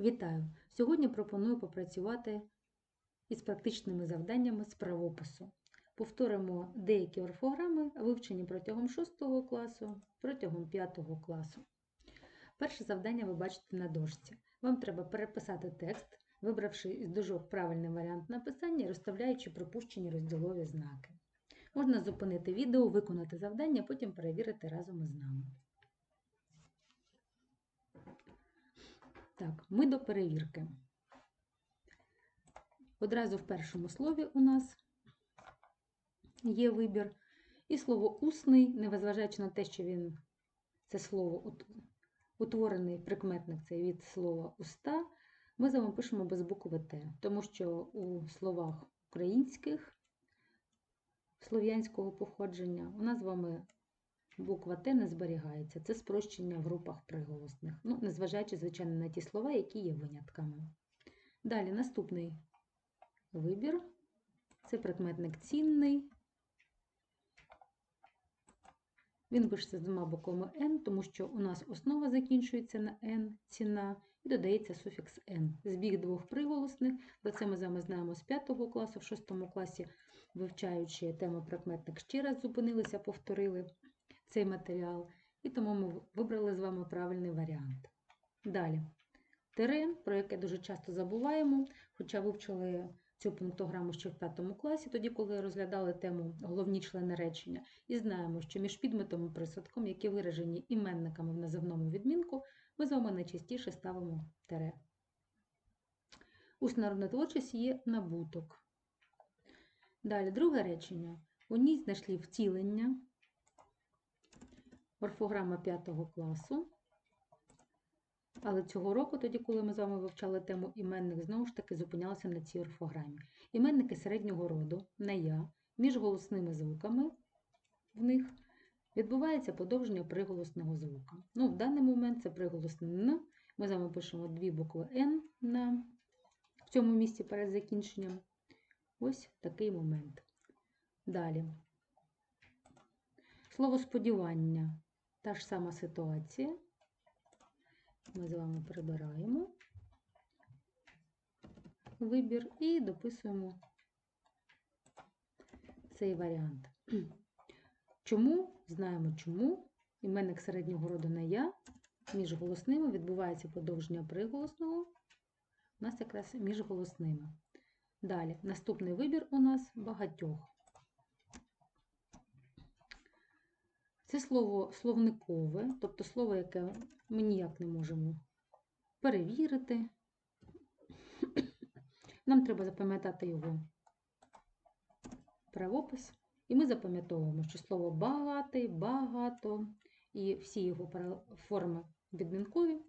Вітаю! Сьогодні пропоную попрацювати із практичними завданнями з правопису. Повторимо деякі орфограми, вивчені протягом 6 класу, протягом 5 класу. Перше завдання ви бачите на дошці. Вам треба переписати текст, вибравши із дужок правильний варіант написання і розставляючи пропущені розділові знаки. Можна зупинити відео, виконати завдання, потім перевірити разом із нами. Так, ми до перевірки. Одразу в першому слові у нас є вибір. І слово усний, незважаючи на те, що він це слово утворений прикметник це від слова уста, ми з вами пишемо без букви Т, тому що у словах українських слов'янського походження у нас з вами буква Т не зберігається. Це спрощення в групах приголосних. Ну, незважаючи, звичайно, на ті слова, які є винятками. Далі наступний вибір. Це прикметник цінний. Він пишеться з двома буквами N, тому що у нас основа закінчується на N, ціна, і додається суфікс N. Збіг двох приголосних. Про це ми з вами знаємо з 5 класу, в 6 класі, вивчаючи тему прикметник, ще раз зупинилися, повторили цей матеріал, і тому ми вибрали з вами правильний варіант. Далі. Тире, про яке дуже часто забуваємо, хоча вивчили цю пунктограму ще в 5 класі, тоді, коли розглядали тему головні члени речення, і знаємо, що між підметом і присадком, які виражені іменниками в називному відмінку, ми з вами найчастіше ставимо тире. Усна роднотворчість є набуток. Далі, друге речення. У ній знайшли втілення орфограма 5 класу. Але цього року, тоді, коли ми з вами вивчали тему іменник, знову ж таки зупинялися на цій орфограмі. Іменники середнього роду, на я, між голосними звуками в них відбувається подовження приголосного звука. Ну, в даний момент це приголосне Н. Ми з вами пишемо дві букви Н на в цьому місці перед закінченням. Ось такий момент. Далі. Слово сподівання. Та ж сама ситуація. Ми з вами прибираємо вибір і дописуємо цей варіант. Чому? Знаємо чому. Іменник середнього роду на я між голосними відбувається подовження приголосного. У нас якраз між голосними. Далі, наступний вибір у нас багатьох. Це слово словникове, тобто слово, яке ми ніяк не можемо перевірити. Нам треба запам'ятати його правопис, і ми запам'ятовуємо, що слово багатий, багато і всі його форми відмінкові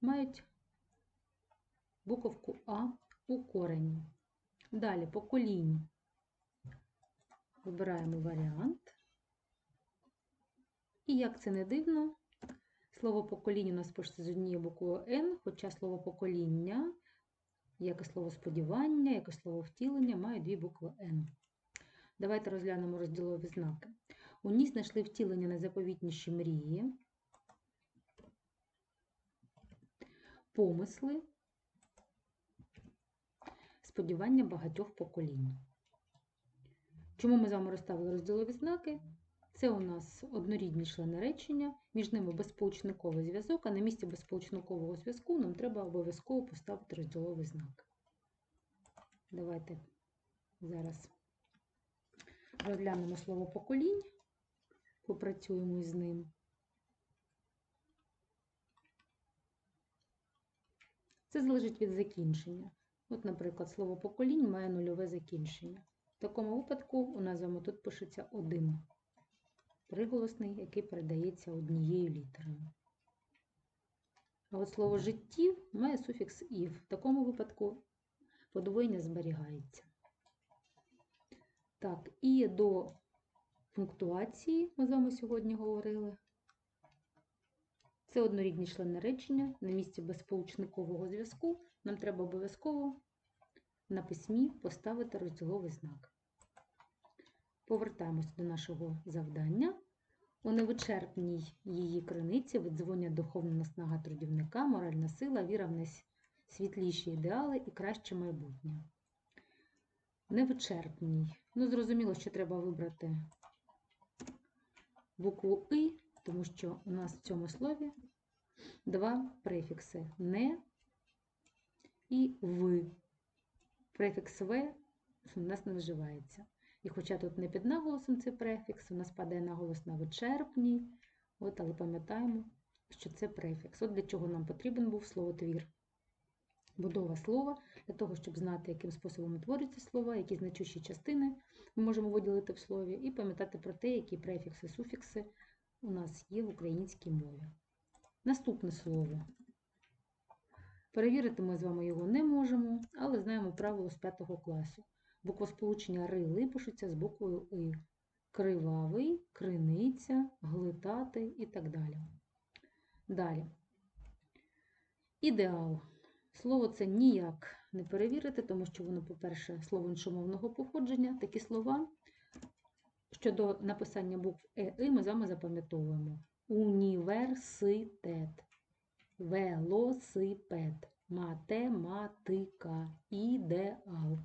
мають буковку А у корені. Далі поколінь. Вибираємо варіант. І як це не дивно, слово покоління у нас пишеться з однією буквою Н, хоча слово покоління, як і слово сподівання, як і слово втілення, має дві букви Н. Давайте розглянемо розділові знаки. У ній знайшли втілення найзаповітніші мрії, помисли, сподівання багатьох поколінь. Чому ми з вами розставили розділові знаки? Це у нас однорідні члени речення, між ними безполучниковий зв'язок, а на місці безполучникового зв'язку нам треба обов'язково поставити розділовий знак. Давайте зараз розглянемо слово поколінь, попрацюємо із ним. Це залежить від закінчення. От, наприклад, слово поколінь має нульове закінчення. В такому випадку у нас з вами тут пишеться один приголосний, який передається однією літерою. А от слово життів має суфікс ів. В такому випадку подвоєння зберігається. Так, і до пунктуації ми з вами сьогодні говорили. Це однорідні члени речення. На місці безполучникового зв'язку нам треба обов'язково на письмі поставити розділовий знак. Повертаємося до нашого завдання. У невичерпній її криниці видзвонять духовна наснага трудівника, моральна сила, віра в, нес... світліші ідеали і краще майбутнє. Невичерпній. Ну, зрозуміло, що треба вибрати букву И, тому що у нас в цьому слові два префікси не і в. Префікс В у нас не вживається. І хоча тут не під наголосом цей префікс, у нас падає наголос на вичерпній, от, але пам'ятаємо, що це префікс. От для чого нам потрібен був словотвір. Будова слова для того, щоб знати, яким способом утворюються слова, які значущі частини ми можемо виділити в слові, і пам'ятати про те, які префікси, суфікси у нас є в українській мові. Наступне слово. Перевірити ми з вами його не можемо, але знаємо правило з 5 класу. Буквосполучення ри ли пишуться з буквою И. Кривавий, криниця, глитати і так далі. Далі. Ідеал. Слово це ніяк не перевірити, тому що воно, по-перше, слово іншомовного походження. Такі слова щодо написання букв Е, І ми з вами запам'ятовуємо. Університет, велосипед, математика, ідеал.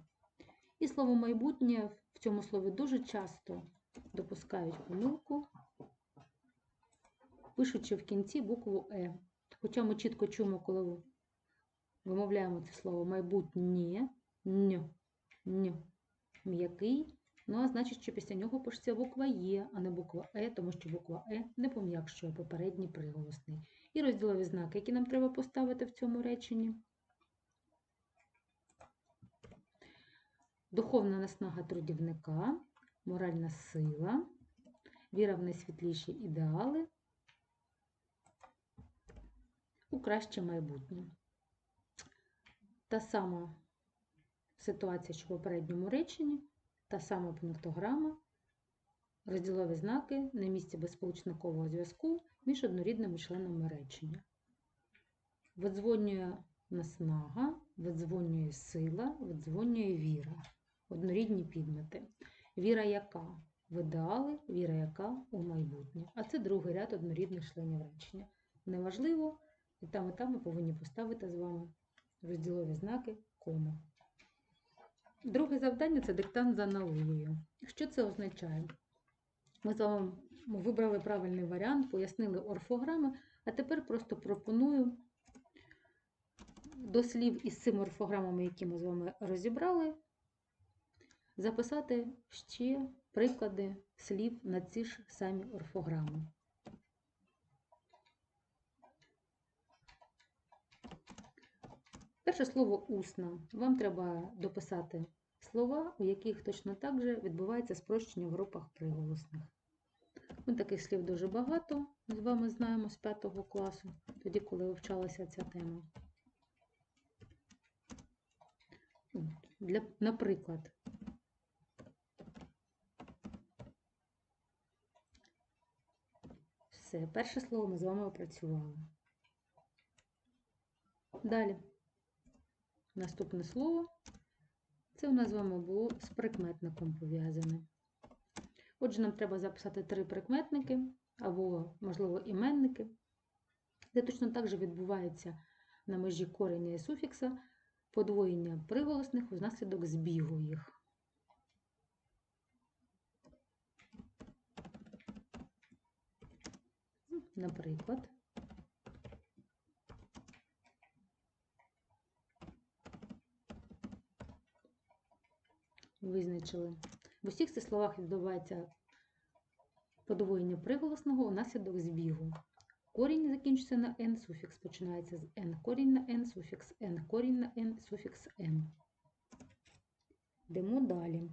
І слово майбутнє в цьому слові дуже часто допускають помилку, пишучи в кінці букву Е. Хоча ми чітко чуємо, коли вимовляємо це слово майбутнє, н, н, м'який. Ну, а значить, що після нього пишеться буква Є, а не буква Е, тому що буква Е не пом'якшує попередній приголосний. І розділові знаки, які нам треба поставити в цьому реченні. Духовна наснага трудівника, моральна сила, віра в найсвітліші ідеали, у краще майбутнє. Та сама ситуація, що в попередньому реченні, та сама пунктограма, розділові знаки на місці безсполучникового зв'язку між однорідними членами речення. Видзвонює наснага, видзвонює сила, видзвонює віра. Однорідні підмети. Віра яка? В ідеали, віра яка у майбутнє. А це другий ряд однорідних членів речення. Неважливо, і там, і там ми повинні поставити з вами розділові знаки кому. Друге завдання це диктант за аналогією. Що це означає? Ми з вами вибрали правильний варіант, пояснили орфограми, а тепер просто пропоную до слів із цими орфограмами, які ми з вами розібрали, записати ще приклади слів на ці ж самі орфограми. Перше слово усна. Вам треба дописати слова, у яких точно так же відбувається спрощення в групах приголосних. Ми таких слів дуже багато з вами знаємо з 5 класу, тоді, коли вивчалася ця тема. Для, Наприклад, все, перше слово ми з вами опрацювали. Далі. Наступне слово це у нас з вами було з прикметником пов'язане. Отже, нам треба записати три прикметники або, можливо, іменники, де точно так же відбувається на межі кореня і суфікса подвоєння приголосних внаслідок збігу їх. Наприклад, визначили. В усіх цих словах відбувається подвоєння приголосного унаслідок збігу. Корінь закінчується на n, суфікс починається з n, корінь на n, суфікс n, корінь на n, суфікс n. Йдемо далі.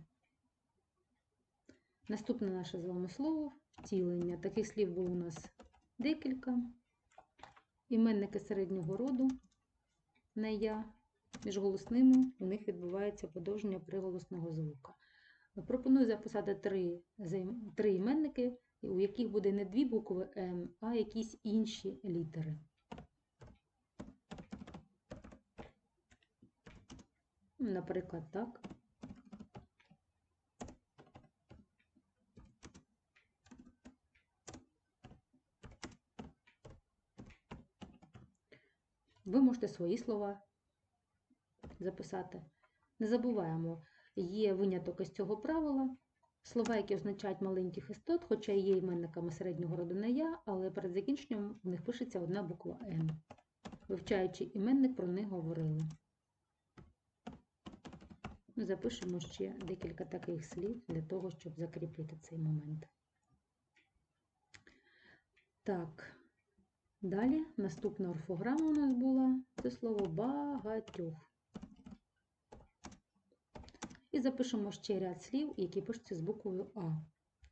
Наступне наше з вами слово втілення. Таких слів було у нас декілька. Іменники середнього роду не я. Між голосними у них відбувається подовження приголосного звука. Пропоную записати три, три іменники, у яких буде не дві букви М, а якісь інші літери. Наприклад, так. Ви можете свої слова записати. Не забуваємо, є виняток із цього правила. Слова, які означають маленьких істот, хоча є іменниками середнього роду на я, але перед закінченням в них пишеться одна буква Н. Вивчаючи іменник, про них говорили. Запишемо ще декілька таких слів для того, щоб закріпити цей момент. Так, далі наступна орфограма у нас була це слово багатьох. І запишемо ще ряд слів, які пишуться з буквою А.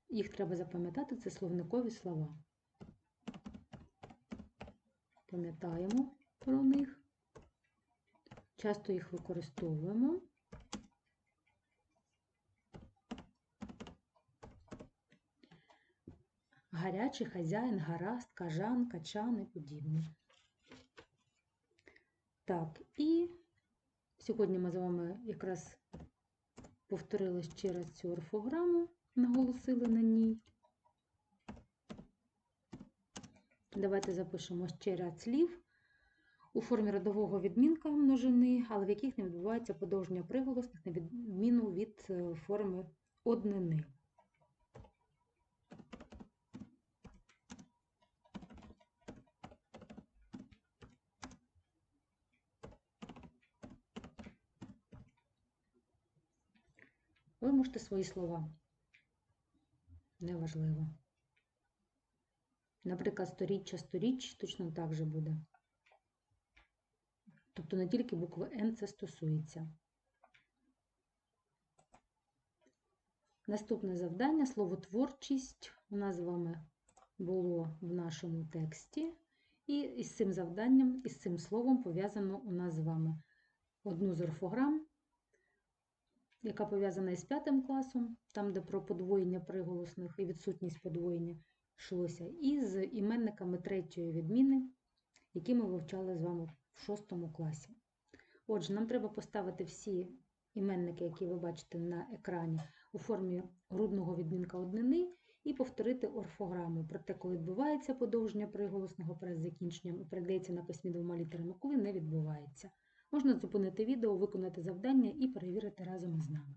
Їх треба запам'ятати, це словникові слова. Пам'ятаємо про них. Часто їх використовуємо. Гарячий хазяїн, гаразд, кажан, качан і подібне. Так, і сьогодні ми з вами якраз повторили ще раз цю орфограму, наголосили на ній. Давайте запишемо ще ряд слів у формі родового відмінка множини, але в яких не відбувається подовження приголосних на відміну від е, форми однини. Ви можете свої слова. Неважливо. Наприклад, сторіччя сторіч точно так же буде. Тобто не тільки букви Н це стосується. Наступне завдання словотворчість у нас з вами було в нашому тексті. І із цим завданням, із цим словом пов'язано у нас з вами одну з орфограм, яка пов'язана із п'ятим класом, там, де про подвоєння приголосних і відсутність подвоєння йшлося, і з іменниками третьої відміни, які ми вивчали з вами в шостому класі. Отже, нам треба поставити всі іменники, які ви бачите на екрані, у формі грудного відмінка однини, і повторити орфограму. Проте, коли відбувається подовження приголосного перед закінченням і передається на письмі двома літерами, коли не відбувається. Можна зупинити відео, виконати завдання і перевірити разом із нами.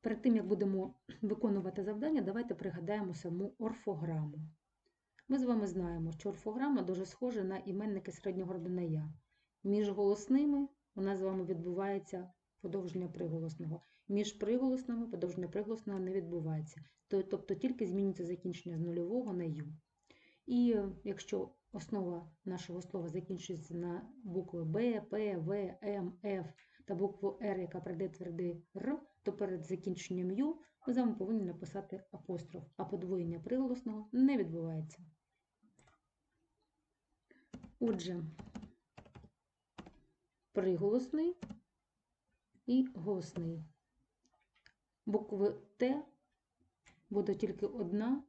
Перед тим, як будемо виконувати завдання, давайте пригадаємо саму орфограму. Ми з вами знаємо, що орфограма дуже схожа на іменники середнього роду на я. Між голосними у нас з вами відбувається подовження приголосного. Між приголосними подовження приголосного не відбувається. Тобто тільки змінюється закінчення з нульового на ю. І якщо основа нашого слова закінчується на букви Б, П, В, М, Ф та букву Р, яка прийде твердий Р, то перед закінченням Ю ми з вами повинні написати апостроф, а подвоєння приголосного не відбувається. Отже, приголосний і голосний. Букви Т буде тільки одна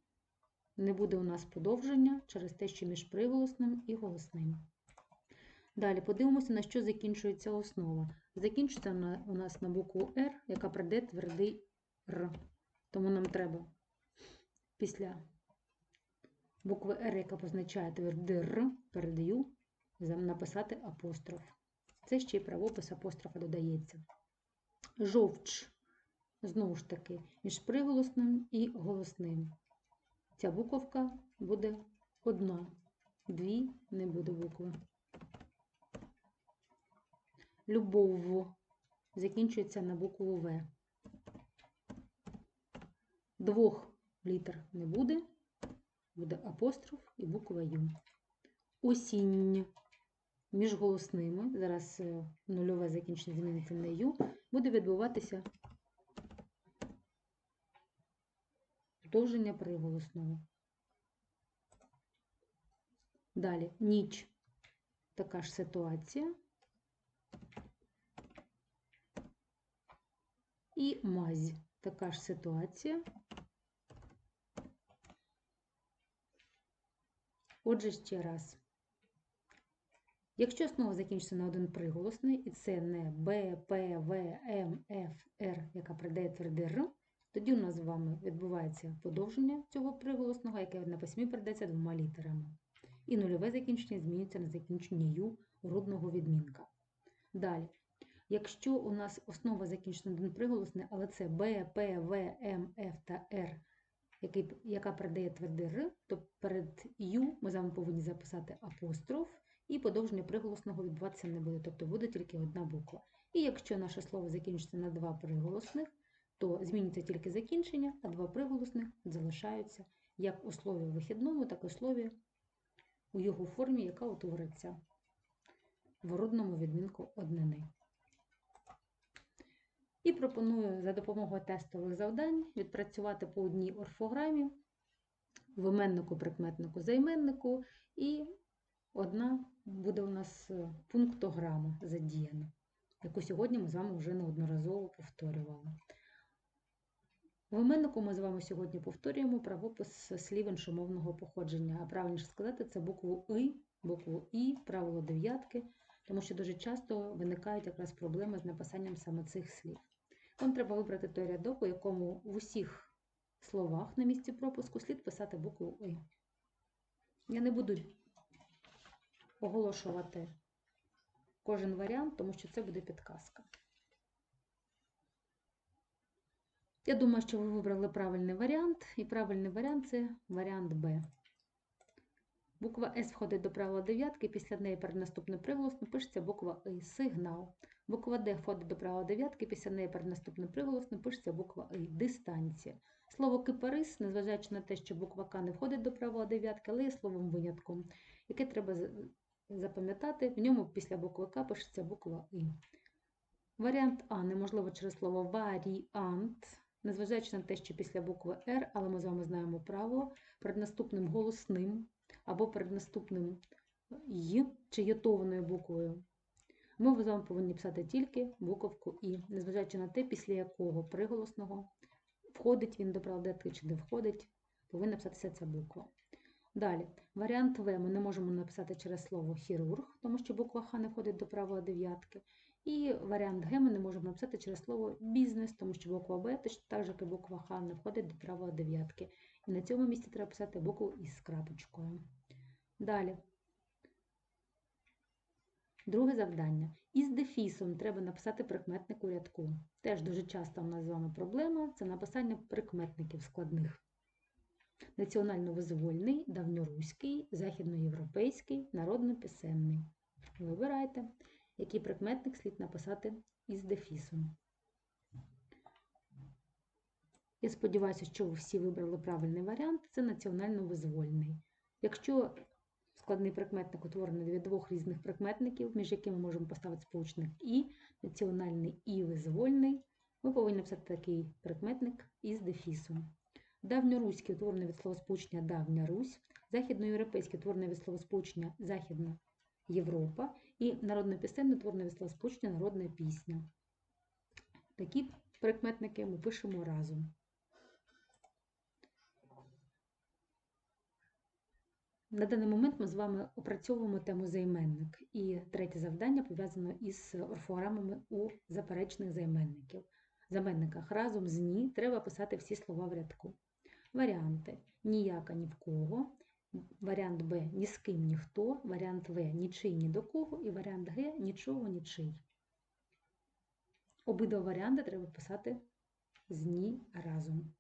не буде у нас подовження через те, що між приголосним і голосним. Далі подивимося, на що закінчується основа. Закінчується у нас на букву R, яка прийде твердий Р. Тому нам треба після букви R, яка позначає твердий Р, передаю, написати апостроф. Це ще й правопис апострофа додається. Жовч, знову ж таки, між приголосним і голосним. Ця буковка буде одна, дві не буде букви. Любов закінчується на букву В. Двох літер не буде, буде апостроф і буква Ю. Осінь між голосними, зараз е, нульове закінчення зміниться на Ю, буде відбуватися продовження приголосного. Далі ніч така ж ситуація. І мазь така ж ситуація. Отже, ще раз. Якщо основа закінчиться на один приголосний, і це не Б, П, В, М, Ф, Р, яка придає твердий Р, тоді у нас з вами відбувається подовження цього приголосного, яке на письмі передається двома літерами. І нульове закінчення змінюється на закінчення ю рудного відмінка. Далі. Якщо у нас основа закінчена на один приголосний, але це Б, П, В, М, Ф та Р, який, яка передає твердий Р, то перед Ю ми з вами повинні записати апостроф, і подовження приголосного відбуватися не буде, тобто буде тільки одна буква. І якщо наше слово закінчиться на два приголосних, то зміниться тільки закінчення, а два приголосних залишаються як у слові вихідному, так і у слові у його формі, яка утвориться в родному відмінку однини. І пропоную за допомогою тестових завдань відпрацювати по одній орфограмі в іменнику, прикметнику, займеннику, і одна буде у нас пунктограма задіяна, яку сьогодні ми з вами вже неодноразово повторювали. В іменнику ми з вами сьогодні повторюємо правопис слів іншомовного походження, а правильніше сказати, це букву И, букву І, правило дев'ятки, тому що дуже часто виникають якраз проблеми з написанням саме цих слів. Вам треба вибрати той рядок, у якому в усіх словах на місці пропуску слід писати букву И. Я не буду оголошувати кожен варіант, тому що це буде підказка. Я думаю, що ви вибрали правильний варіант, і правильний варіант це варіант Б. Буква С входить до правила дев'ятки, після неї перед наступним приголосним пишеться буква И сигнал. Буква Д входить до правила дев'ятки, після неї перед наступним приголосним пишеться буква И дистанція. Слово кипарис, незважаючи на те, що буква К не входить до правила дев'ятки, але є словом винятком, яке треба запам'ятати. В ньому після букви К пишеться буква И. Варіант А неможливо через слово варіант, незважаючи на те, що після букви Р, але ми з вами знаємо правило, перед наступним голосним або перед наступним «й» чи ятованою буквою. Ми з вами повинні писати тільки буковку І, незважаючи на те, після якого приголосного входить він до правдетки чи не входить, повинна писатися ця буква. Далі, варіант В ми не можемо написати через слово хірург, тому що буква Х не входить до правила дев'ятки. І варіант Г ми не можемо написати через слово бізнес, тому що буква Б, точно так же, як і буква Х, не входить до правила дев'ятки. І на цьому місці треба писати букву із крапочкою. Далі. Друге завдання. Із дефісом треба написати прикметник у рядку. Теж дуже часто в нас з вами проблема це написання прикметників складних. Національно-визвольний, давньоруський, західноєвропейський, народно-пісенний. Вибирайте, який прикметник слід написати із дефісом. Я сподіваюся, що ви всі вибрали правильний варіант це національно-визвольний. Якщо складний прикметник утворений від двох різних прикметників, між якими можемо поставити сполучник і, національний і визвольний, ми повинні написати такий прикметник із дефісом. Давньоруський утворений від словосполучення Давня Русь, західноєвропейський утворений від словосполучення Західна Європа і народно-пісенний утворений від словосполучення Народна пісня. Такі прикметники ми пишемо разом. На даний момент ми з вами опрацьовуємо тему займенник. І третє завдання пов'язано із орфограмами у заперечних займенників. Заменниках разом з ні треба писати всі слова в рядку. Варіанти ніяка ні в кого, варіант Б ні з ким ніхто, варіант В нічий ні до кого і варіант Г нічого нічий. Обидва варіанти треба писати з ні разом.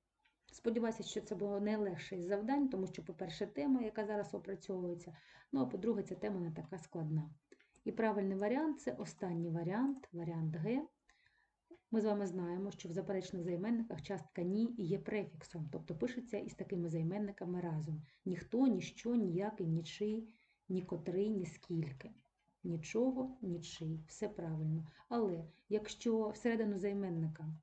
Сподіваюся, що це було найлегше із завдань, тому що, по-перше, тема, яка зараз опрацьовується, ну а по-друге, ця тема не така складна. І правильний варіант це останній варіант, варіант Г. Ми з вами знаємо, що в заперечних займенниках частка ні є префіксом, тобто пишеться із такими займенниками разом. Ніхто, ніщо, ніякий, нічий, ні котрий, ні скільки. Нічого, нічий, все правильно. Але якщо всередину займенника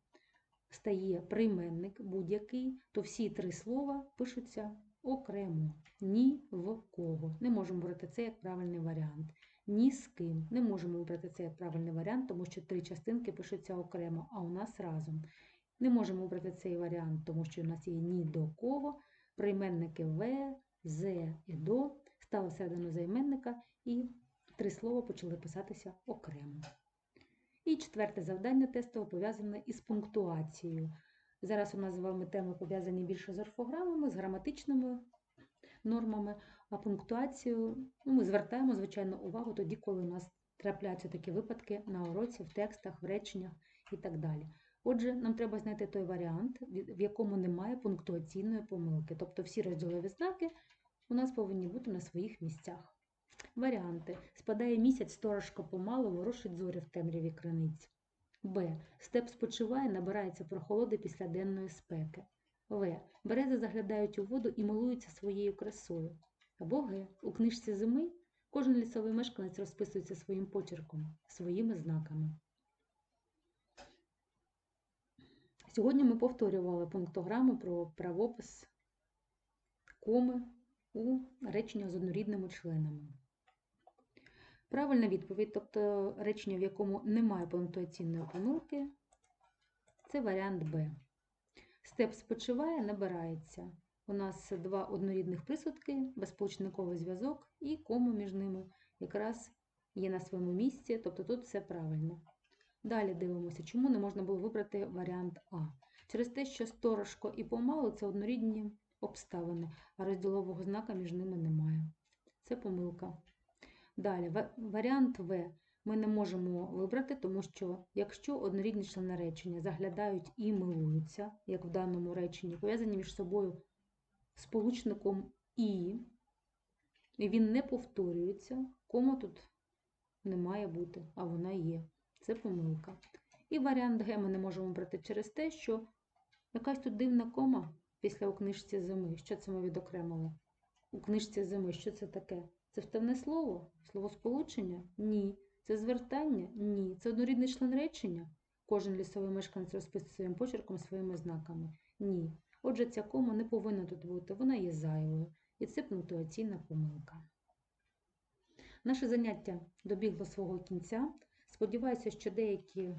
стає прийменник будь-який, то всі три слова пишуться окремо. Ні в кого. Не можемо брати це як правильний варіант. Ні з ким. Не можемо вибрати це як правильний варіант, тому що три частинки пишуться окремо, а у нас разом. Не можемо обрати цей варіант, тому що у нас є ні до кого. Прийменники В, З і до стали всередину займенника і три слова почали писатися окремо. І четверте завдання тестове пов'язане із пунктуацією. Зараз у нас з вами теми пов'язані більше з орфограмами, з граматичними нормами. А пунктуацію ну, ми звертаємо, звичайно, увагу тоді, коли у нас трапляються такі випадки на уроці, в текстах, в реченнях і так далі. Отже, нам треба знайти той варіант, в якому немає пунктуаційної помилки. Тобто всі розділові знаки у нас повинні бути на своїх місцях. Варіанти. Спадає місяць, сторожка помало, ворушить зорі в темряві криниць. Б. Степ спочиває, набирається прохолоди після денної спеки. В. Берези заглядають у воду і милуються своєю красою. Або Г. У книжці зими кожен лісовий мешканець розписується своїм почерком, своїми знаками. Сьогодні ми повторювали пунктограму про правопис коми у реченнях з однорідними членами. Правильна відповідь, тобто речення, в якому немає пунктуаційної помилки, це варіант Б. Степ спочиває, набирається. У нас два однорідних присудки, безполучниковий зв'язок і кома між ними якраз є на своєму місці, тобто тут все правильно. Далі дивимося, чому не можна було вибрати варіант А. Через те, що сторожко і помало це однорідні обставини, а розділового знака між ними немає. Це помилка. Далі, варіант В ми не можемо вибрати, тому що якщо однорідні члени речення заглядають і милуються, як в даному реченні, пов'язані між собою сполучником і, він не повторюється, кома тут не має бути, а вона є. Це помилка. І варіант Г ми не можемо брати через те, що якась тут дивна кома після у книжці зими. Що це ми відокремили? У книжці зими, що це таке? Це вставне слово? Словосполучення? Ні. Це звертання? Ні. Це однорідний член речення? Кожен лісовий мешканець розписує своїм почерком своїми знаками? Ні. Отже, ця кома не повинна тут бути, вона є зайвою. І це пунктуаційна помилка. Наше заняття добігло свого кінця. Сподіваюся, що деякі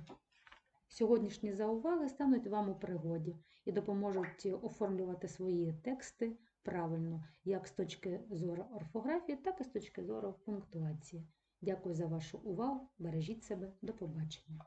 сьогоднішні зауваги стануть вам у пригоді і допоможуть оформлювати свої тексти правильно, як з точки зору орфографії, так і з точки зору пунктуації. Дякую за вашу увагу. Бережіть себе. До побачення.